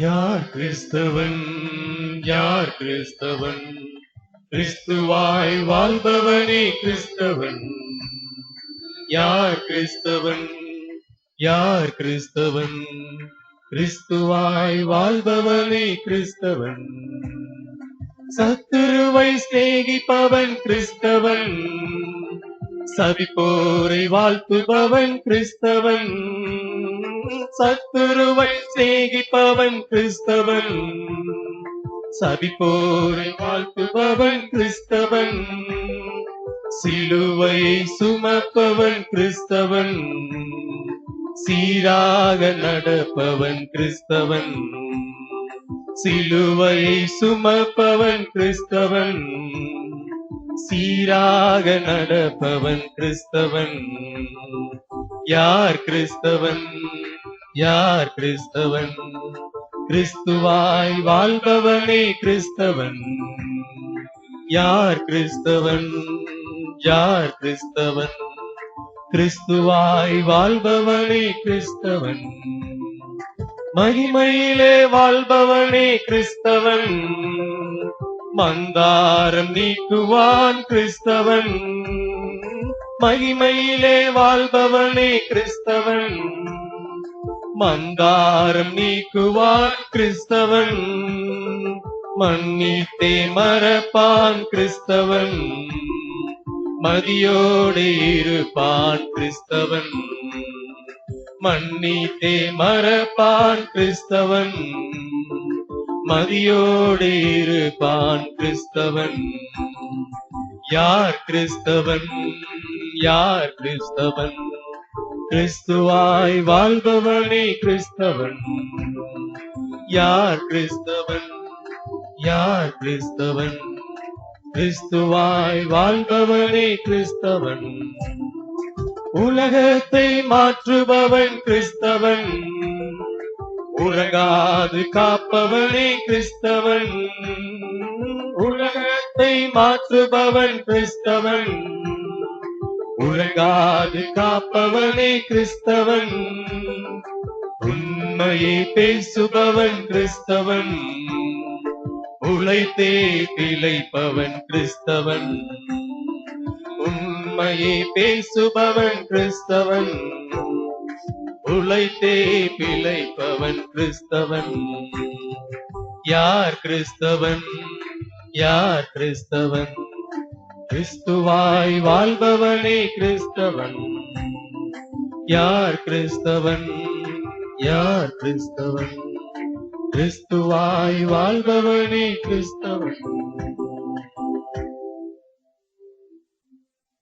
யார் கிறிஸ்தவன்? யார் கிறிஸ்தவன்? கிறிஸ்துவாய் வாழ்பவனே கிறிஸ்தவன். யார் கிறிஸ்தவன்? யார் கிறிஸ்தவன்? கிறிஸ்துவாய் வாழ்பவனே கிறிஸ்தவன். சத்துருவை சிநேகிப்பவன் கிறிஸ்தவன். சவிப்போரை வாழ்த்துபவன் கிறிஸ்தவன். சத்துருவை சேகிப்பவன் கிறிஸ்தவன். சபிப்போரை வாழ்த்துபவன் கிறிஸ்தவன். சிலுவையை சுமப்பவன் கிறிஸ்தவன். சீராக நடப்பவன் கிறிஸ்தவன். சிலுவையை சுமப்பவன் கிறிஸ்தவன். சீராக நடப்பவன் கிறிஸ்தவன். யார் கிறிஸ்தவன்? யார் கிறிஸ்தவன்? கிறிஸ்துவாய் வாழ்பவனே கிறிஸ்தவன். யார் கிறிஸ்தவன்? யார் கிறிஸ்தவன்? கிறிஸ்துவாய் வாழ்பவனே கிறிஸ்தவன். மகிமையிலே வாழ்பவனே கிறிஸ்தவன். மந்தாரம் நீக்குவான் கிறிஸ்தவன். மகிமையிலே வாழ்பவனே கிறிஸ்தவன். மந்தாரம் நீக்குவார் கிறிஸ்தவன். மன்னித்தே மறப்பான் கிறிஸ்தவன். மதியோடு இருப்பான் கிறிஸ்தவன். மன்னித்தே மறப்பான் கிறிஸ்தவன். மதியோடு இருப்பான் கிறிஸ்தவன். யார் கிறிஸ்தவன்? யார் கிறிஸ்தவன்? கிறிஸ்துவாய் வாழ்பவனே கிறிஸ்தவன். யார் கிறிஸ்தவன்? யார் கிறிஸ்தவன்? கிறிஸ்துவாய் வாழ்பவனே கிறிஸ்தவன். உலகத்தை மாற்றுபவன் கிறிஸ்தவன். உலகாது காப்பவனே கிறிஸ்தவன். உலகத்தை மாற்றுபவன் கிறிஸ்தவன். உறங்காது காப்பவனே கிறிஸ்தவன். உண்மையை பேசுபவன் கிறிஸ்தவன். உழைத்தே பிழைப்பவன் கிறிஸ்தவன். உண்மையை பேசுபவன் கிறிஸ்தவன். உழைத்தே பிழைப்பவன் கிறிஸ்தவன். யார் கிறிஸ்தவன்? யார் கிறிஸ்தவன்? கிறிஸ்துவாய் வாழ்பவனே கிறிஸ்தவன். யார் கிறிஸ்தவன்? யார் கிறிஸ்தவன்? கிறிஸ்துவாய் வாழ்பவனே கிறிஸ்தவன்.